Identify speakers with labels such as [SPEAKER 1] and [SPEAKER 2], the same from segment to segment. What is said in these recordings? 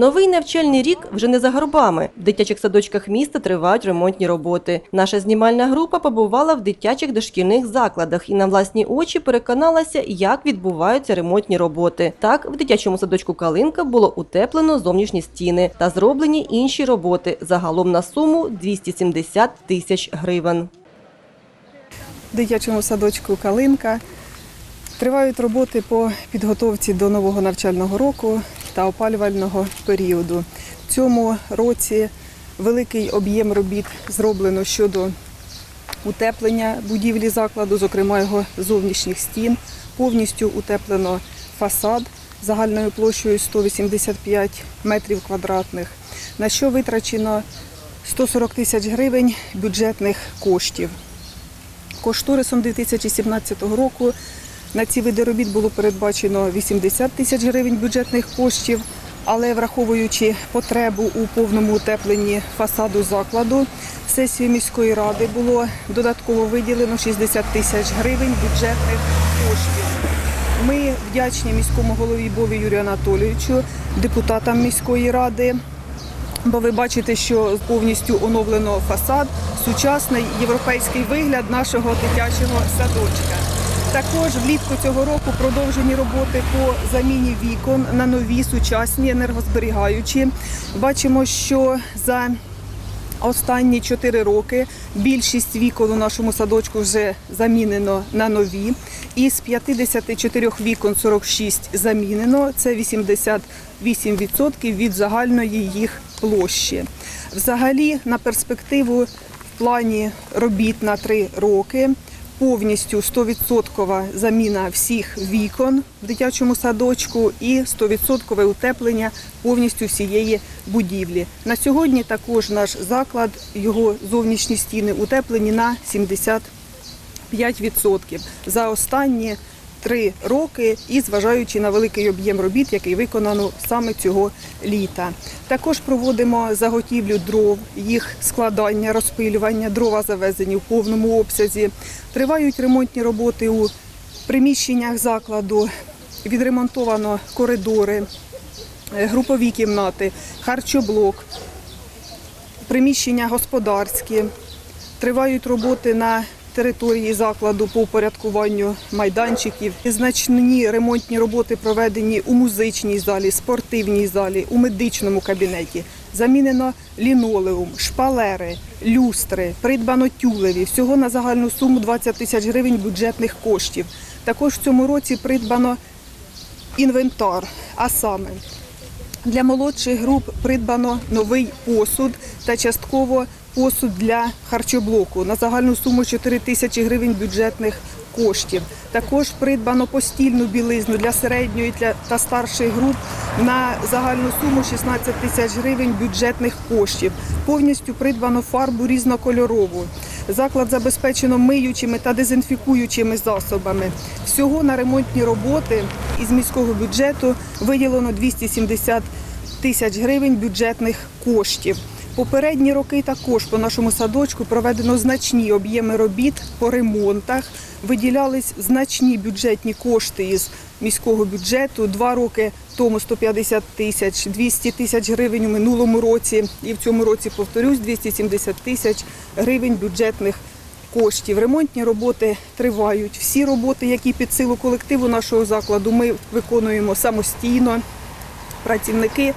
[SPEAKER 1] Новий навчальний рік вже не за горбами. В дитячих садочках міста тривають ремонтні роботи. Наша знімальна група побувала в дитячих дошкільних закладах і на власні очі переконалася, як відбуваються ремонтні роботи. Так, в дитячому садочку Калинка було утеплено зовнішні стіни та зроблені інші роботи загалом на суму 270 тисяч гривень.
[SPEAKER 2] В дитячому садочку Калинка. Тривають роботи по підготовці до нового навчального року та опалювального періоду. В цьому році великий об'єм робіт зроблено щодо утеплення будівлі закладу, зокрема його зовнішніх стін. Повністю утеплено фасад загальною площею 185 метрів квадратних, на що витрачено 140 тисяч гривень бюджетних коштів. Кошторисом 2017 року на ці види робіт було передбачено 80 тисяч гривень бюджетних коштів, але враховуючи потребу у повному утепленні фасаду закладу, сесією міської ради було додатково виділено 60 тисяч гривень бюджетних коштів. Ми вдячні міському голові Бові Юрію Анатолійовичу, депутатам міської ради, Бо ви бачите, що повністю оновлено фасад, сучасний європейський вигляд нашого дитячого садочка. Також влітку цього року продовжені роботи по заміні вікон на нові сучасні енергозберігаючі. Бачимо, що за Останні 4 роки більшість вікон у нашому садочку вже замінено на нові. Із 54 вікон 46 замінено. Це 88% від загальної їх площі. Взагалі, на перспективу в плані робіт на 3 роки повністю 100% заміна всіх вікон в дитячому садочку і 100% утеплення повністю всієї будівлі. На сьогодні також наш заклад, його зовнішні стіни утеплені на 75% за останні три роки і зважаючи на великий об'єм робіт, який виконано саме цього літа. Також проводимо заготівлю дров, їх складання, розпилювання, дрова завезені в повному обсязі. Тривають ремонтні роботи у приміщеннях закладу. Відремонтовано коридори, е, групові кімнати, харчоблок, приміщення господарські. Тривають роботи на території закладу по упорядкуванню майданчиків. Значні ремонтні роботи проведені у музичній залі, спортивній залі, у медичному кабінеті. Замінено лінолеум, шпалери, люстри, придбано тюлеві. Всього на загальну суму 20 тисяч гривень бюджетних коштів. Також в цьому році придбано інвентар, а саме для молодших груп придбано новий посуд та частково посуд для харчоблоку на загальну суму 4 тисячі гривень бюджетних коштів. Також придбано постільну білизну для середньої та старших груп на загальну суму 16 тисяч гривень бюджетних коштів. Повністю придбано фарбу різнокольорову. Заклад забезпечено миючими та дезінфікуючими засобами. Всього на ремонтні роботи із міського бюджету виділено 270 тисяч гривень бюджетних коштів. Попередні роки також по нашому садочку проведено значні об'єми робіт по ремонтах. Виділялись значні бюджетні кошти із міського бюджету. Два роки тому 150 тисяч, 200 тисяч гривень у минулому році. І в цьому році, повторюсь, 270 тисяч гривень бюджетних коштів. Ремонтні роботи тривають. Всі роботи, які під силу колективу нашого закладу, ми виконуємо самостійно. Працівники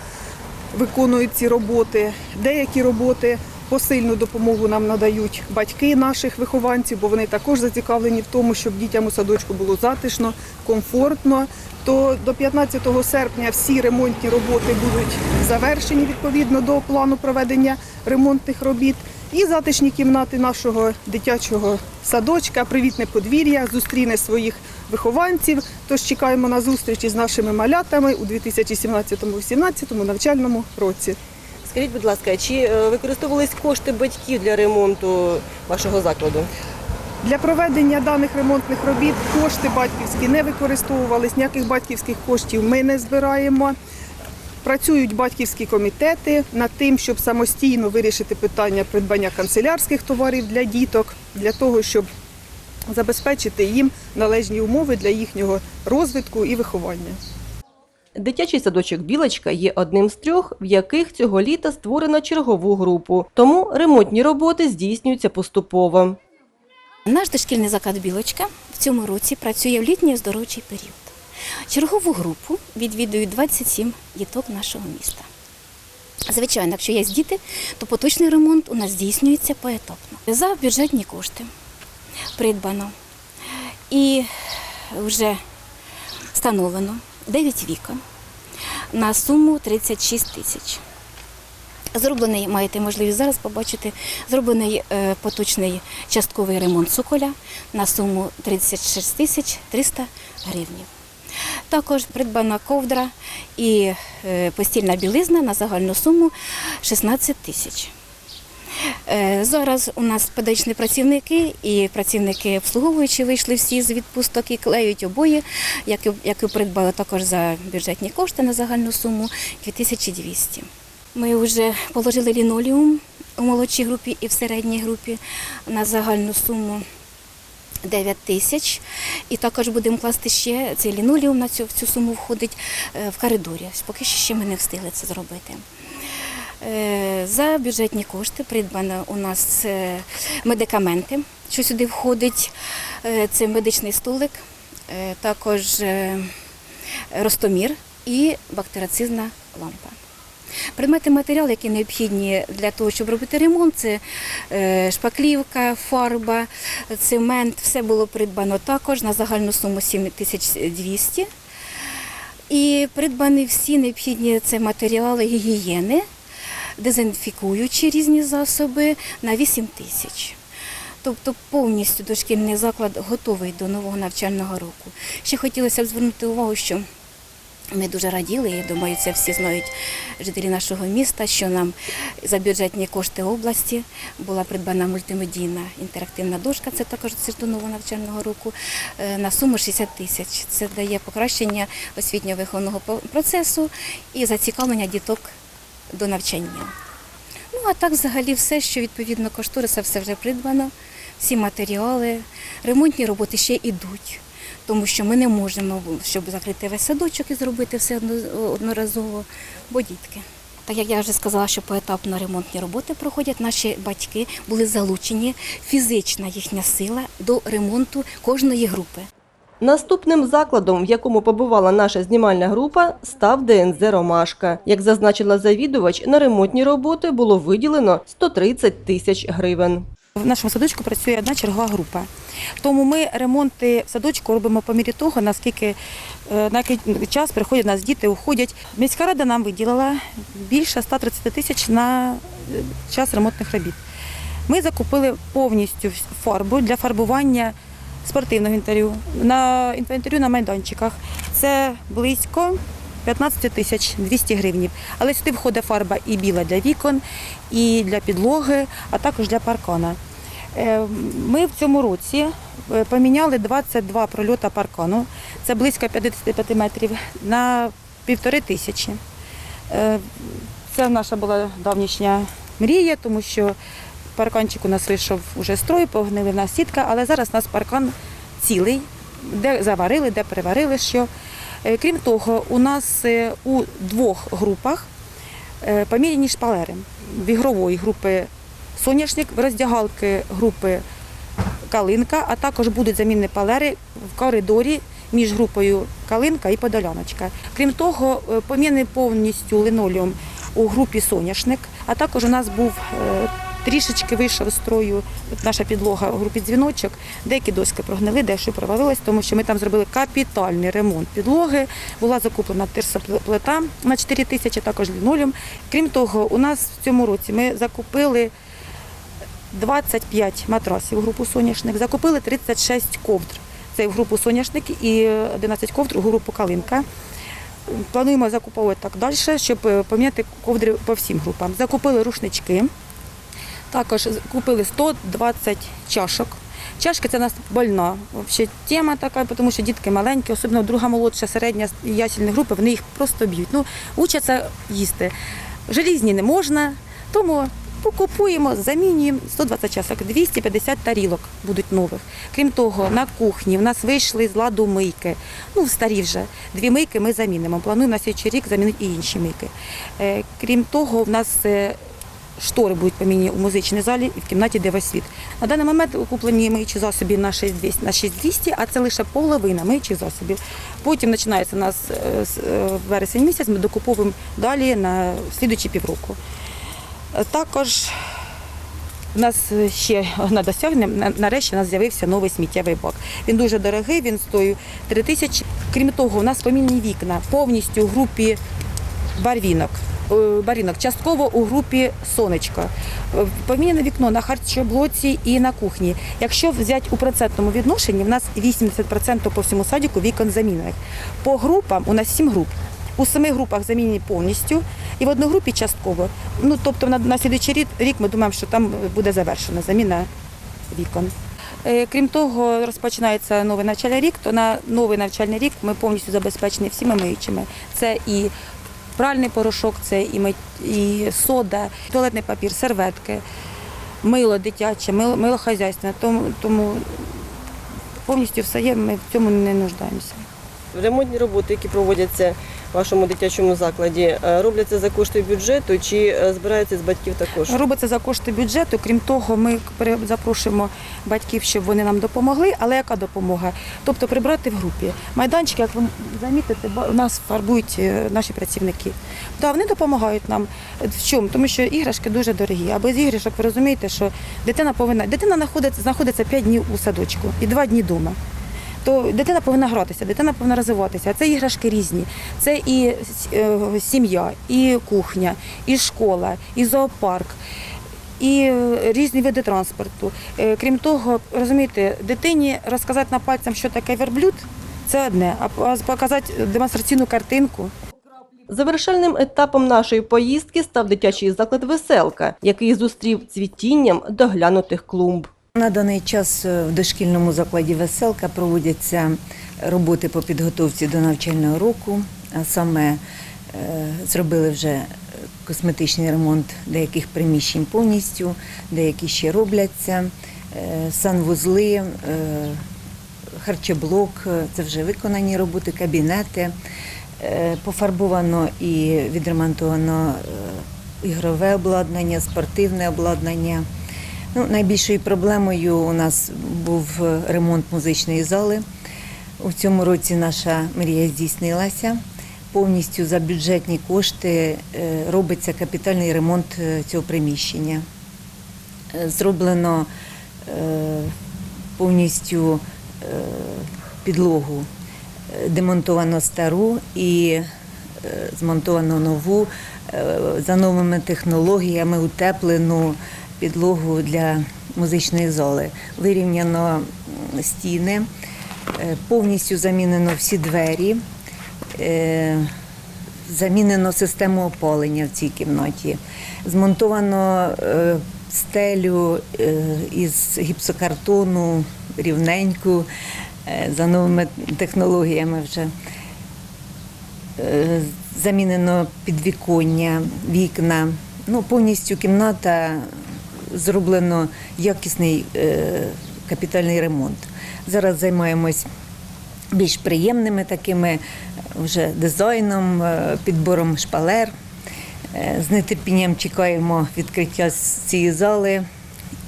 [SPEAKER 2] виконують ці роботи. Деякі роботи посильну допомогу нам надають батьки наших вихованців, бо вони також зацікавлені в тому, щоб дітям у садочку було затишно, комфортно. То до 15 серпня всі ремонтні роботи будуть завершені відповідно до плану проведення ремонтних робіт. І затишні кімнати нашого дитячого садочка, привітне подвір'я, зустріне своїх вихованців. Тож чекаємо на зустрічі з нашими малятами у 2017-2018 навчальному році.
[SPEAKER 1] Скажіть, будь ласка, чи е, використовувались кошти батьків для ремонту вашого закладу?
[SPEAKER 2] Для проведення даних ремонтних робіт кошти батьківські не використовувались, ніяких батьківських коштів ми не збираємо. Працюють батьківські комітети над тим, щоб самостійно вирішити питання придбання канцелярських товарів для діток, для того, щоб забезпечити їм належні умови для їхнього розвитку і виховання.
[SPEAKER 1] Дитячий садочок Білочка є одним з трьох, в яких цього літа створено чергову групу. Тому ремонтні роботи здійснюються поступово.
[SPEAKER 3] Наш дошкільний заклад Білочка в цьому році працює в літній оздоровчий період. Чергову групу відвідують 27 діток нашого міста. Звичайно, якщо є діти, то поточний ремонт у нас здійснюється поетапно. За бюджетні кошти придбано і вже встановлено 9 вікон на суму 36 тисяч. Зроблений, маєте можливість зараз побачити, зроблений е, поточний частковий ремонт цуколя на суму 36 тисяч 300 гривнів. Також придбана ковдра і е, постільна білизна на загальну суму 16 тисяч. Е, Зараз у нас педагогічні працівники і працівники обслуговуючі вийшли всі з відпусток і клеють обої, які, придбали також за бюджетні кошти на загальну суму 2200. Ми вже положили лінолеум у молодшій групі і в середній групі на загальну суму 9 тисяч. І також будемо класти ще цей лінолеум на цю, в цю суму входить е, в коридорі. Поки що ще ми не встигли це зробити. Е, За бюджетні кошти придбано у нас е, медикаменти, що сюди входить. Е, Це медичний столик, також ростомір і бактерицидна лампа. Предмети матеріали, які необхідні для того, щоб робити ремонт, це шпаклівка, фарба, цемент. Все було придбано також на загальну суму 7200. І придбані всі необхідні це матеріали гігієни, дезінфікуючі різні засоби на 8 тисяч. Тобто повністю дошкільний заклад готовий до нового навчального року. Ще хотілося б звернути увагу, що ми дуже раділи, я думаю, це всі знають жителі нашого міста, що нам за бюджетні кошти області була придбана мультимедійна інтерактивна дошка, це також до нового навчального року, е, на суму 60 тисяч. Це дає покращення освітньо-виховного процесу і зацікавлення діток до навчання. Ну а так взагалі все, що відповідно кошториса, все вже придбано, всі матеріали, ремонтні роботи ще йдуть. Тому що ми не можемо, щоб закрити весь садочок і зробити все одноразово, бо дітки. Так як я вже сказала, що поетапно ремонтні роботи проходять, наші батьки були залучені, фізична їхня сила до ремонту кожної групи.
[SPEAKER 1] Наступним закладом, в якому побувала наша знімальна група, став ДНЗ Ромашка. Як зазначила завідувач, на ремонтні роботи було виділено 130 тисяч гривень.
[SPEAKER 4] В нашому садочку працює одна чергова група. Тому ми ремонти садочку робимо по мірі того, наскільки е, на який час приходять нас діти, уходять. Міська рада нам виділила більше 130 тисяч на е, час ремонтних робіт. Ми закупили повністю фарбу для фарбування спортивного інвентарю. На інвентарю на майданчиках це близько 15 тисяч 200 гривнів. Але сюди входить фарба і біла для вікон, і для підлоги, а також для паркана. Е, Ми в цьому році е, поміняли 22 прольота паркану, це близько 55 метрів, на півтори тисячі. Е, Це наша була давнішня мрія, тому що парканчик у нас вийшов уже строй, погнили в нас сітка, але зараз у нас паркан цілий, де заварили, де переварили що. Е, Крім того, у нас е, у двох групах е, поміряні шпалери в ігрової групи соняшник, в роздягалки групи калинка, а також будуть замінні палери в коридорі між групою калинка і подоляночка. Крім того, поміняний повністю линолеум у групі соняшник, а також у нас був трішечки вийшов з строю наша підлога у групі дзвіночок. Деякі доски прогнили, дещо провалилось, тому що ми там зробили капітальний ремонт підлоги. Була закуплена тирсоплита на 4 тисячі, також лінолеум. Крім того, у нас в цьому році ми закупили 25 матрасів у групу соняшник, закупили 36 ковдр. Це в групу соняшник і 11 ковдр у групу калинка. Плануємо закуповувати так далі, щоб е, поміняти ковдри по всім групам. Закупили рушнички, також купили 120 чашок. Чашки це у нас больна взагалі, тема така, тому що дітки маленькі, особливо друга молодша, середня і ясільні групи, вони їх просто б'ють. Ну, учаться їсти. Желізні не можна, тому Ну, купуємо, замінюємо 120 часок, 250 тарілок будуть нових. Крім того, на кухні в нас вийшли з ладу мийки. Ну, старі вже. Дві мийки ми замінимо. Плануємо на слідчий рік замінити і інші мийки. Е, Крім того, в нас е, штори будуть поміняні у музичній залі і в кімнаті, де весь світ. На даний момент куплені миючі засоби на 6200, на 6200, а це лише половина миючих засобів. Потім починається у нас е, е, вересень місяць, ми докуповуємо далі на слідуючі півроку. Також у нас ще одне досягнення. Нарешті у нас з'явився новий сміттєвий бак. Він дуже дорогий, він стоїть 3 тисячі. Крім того, у нас помінні вікна повністю у групі барвінок. е, Барінок частково у групі сонечко. Е, Поміняне вікно на харчоблоці і на кухні. Якщо взяти у процентному відношенні, в нас 80% по всьому садіку вікон замінених. По групам у нас 7 груп. У семи групах замінені повністю і в одній групі частково. Ну тобто на, на слідуючий рік, рік ми думаємо, що там буде завершена заміна вікон. Е, Крім того, розпочинається новий навчальний рік, то на новий навчальний рік ми повністю забезпечені всіми миючими. Це і пральний порошок, це і, і сода, туалетний папір, серветки, мило дитяче, мило, мило хазяйственне. Тому, тому повністю все є, ми в цьому не нуждаємося.
[SPEAKER 1] Ремонтні роботи, які проводяться вашому дитячому закладі, е, робляться за кошти бюджету чи е, збираються з батьків також?
[SPEAKER 4] Робиться за кошти бюджету. Крім того, ми запрошуємо батьків, щоб вони нам допомогли. Але яка допомога? Тобто прибрати в групі. Майданчик, як ви замітите, у нас фарбують е, наші працівники. Да, вони допомагають нам. В чому? Тому що іграшки дуже дорогі. А без іграшок ви розумієте, що дитина повинна дитина знаходиться, знаходиться 5 днів у садочку і 2 дні вдома. То дитина повинна гратися, дитина повинна розвиватися. Це іграшки різні. Це і е, сім'я, і кухня, і школа, і зоопарк, і е, різні види транспорту. Е, Крім того, розумієте, дитині розказати на пальцям, що таке верблюд, це одне, а показати демонстраційну картинку.
[SPEAKER 1] Завершальним етапом нашої поїздки став дитячий заклад Веселка, який зустрів цвітінням доглянутих клумб.
[SPEAKER 5] На даний час е, в дошкільному закладі Веселка проводяться роботи по підготовці до навчального року. А саме е, зробили вже е, косметичний ремонт деяких приміщень повністю, деякі ще робляться. Санвузли, харчоблок це вже виконані роботи, кабінети. Пофарбовано і відремонтовано ігрове обладнання, спортивне обладнання. Ну, найбільшою проблемою у нас був ремонт музичної зали. У цьому році наша мрія здійснилася. Повністю за бюджетні кошти е, робиться капітальний ремонт е, цього приміщення. Е, Зроблено повністю підлогу, демонтовано стару і змонтовано нову за новими технологіями утеплену підлогу для музичної зали. Вирівняно стіни, е, повністю замінено всі двері, е, замінено систему опалення в цій кімнаті, змонтовано е, стелю із гіпсокартону рівненьку за новими технологіями вже. Замінено підвіконня, вікна. Ну, повністю кімната зроблено якісний е, капітальний ремонт. Зараз займаємось більш приємними такими е, вже дизайном, е, підбором шпалер. З нетерпінням чекаємо відкриття цієї зали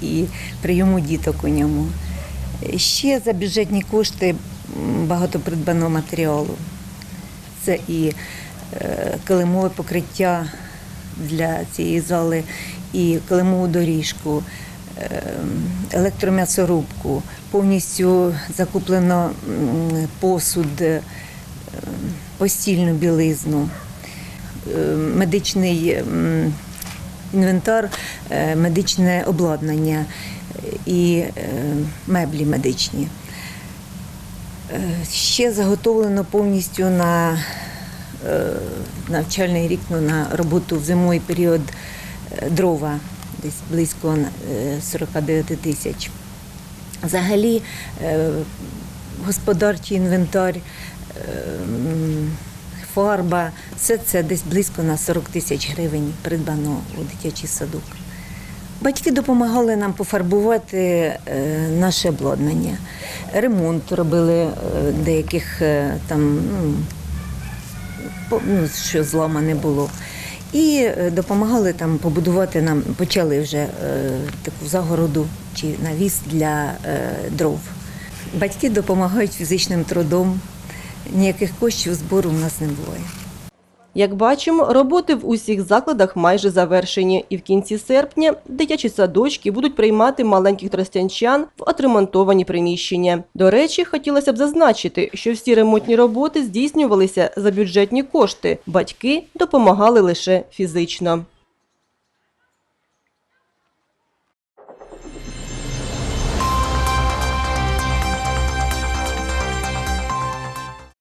[SPEAKER 5] і прийому діток у ньому. Ще за бюджетні кошти багато придбано матеріалу. Це і килимове покриття для цієї зали, і килимову доріжку, е, електром'ясорубку. Повністю закуплено посуд, е, постільну білизну, е, медичний інвентар, е, медичне обладнання і меблі медичні. Ще заготовлено повністю на навчальний рік ну, на роботу в зимовий період дрова, десь близько е, 49 тисяч. Взагалі е, господарчий інвентар, е, фарба, все це десь близько на 40 тисяч гривень придбано у дитячий садок. Батьки допомагали нам пофарбувати е, наше обладнання. Ремонт робили е, деяких е, там, ну, ну, що зламане було. І е, допомагали там побудувати нам, почали вже е, таку загороду чи навіс для е, дров. Батьки допомагають фізичним трудом. Ніяких коштів збору в нас не буває.
[SPEAKER 1] Як бачимо, роботи в усіх закладах майже завершені, і в кінці серпня дитячі садочки будуть приймати маленьких тростянчан в отремонтовані приміщення. До речі, хотілося б зазначити, що всі ремонтні роботи здійснювалися за бюджетні кошти. Батьки допомагали лише фізично.